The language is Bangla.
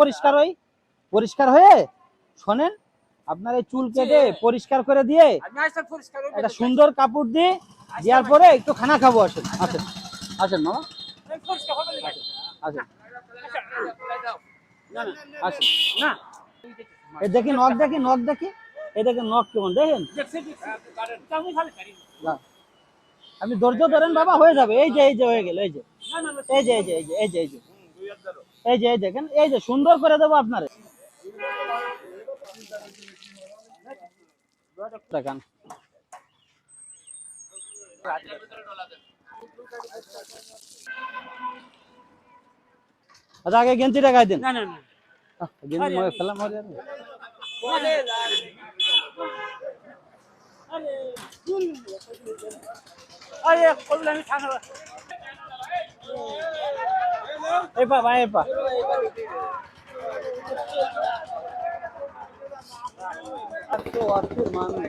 পরিষ্কার হই পরিষ্কার হয়ে শোনেন আপনার এই চুল কেটে পরিষ্কার করে দিয়ে একটা সুন্দর কাপড় দিয়ে দেওয়ার পরে একটু খানা খাব আসেন আসেন আসেন মামা। আসেন না এই দেখি নখ দেখি নখ দেখি। এই দেখেন নখ কেমন দেখেন। আপনি ধৈর্য ধরেন বাবা হয়ে যাবে। এই যে এই যে হয়ে গেল এই যে এই যে এই যে এই যে এই যে। এই যে এই দেখেন এই যে সুন্দর করে দেবো আপনার দেখান আচ্ছা আগে গেঞ্জিটা গায়ে দিন না না না গেঞ্জি মরে মরে যাবে। আরে আরে আরে করলে ஏப்பா வாயப்பா அத்து அத்து மாமி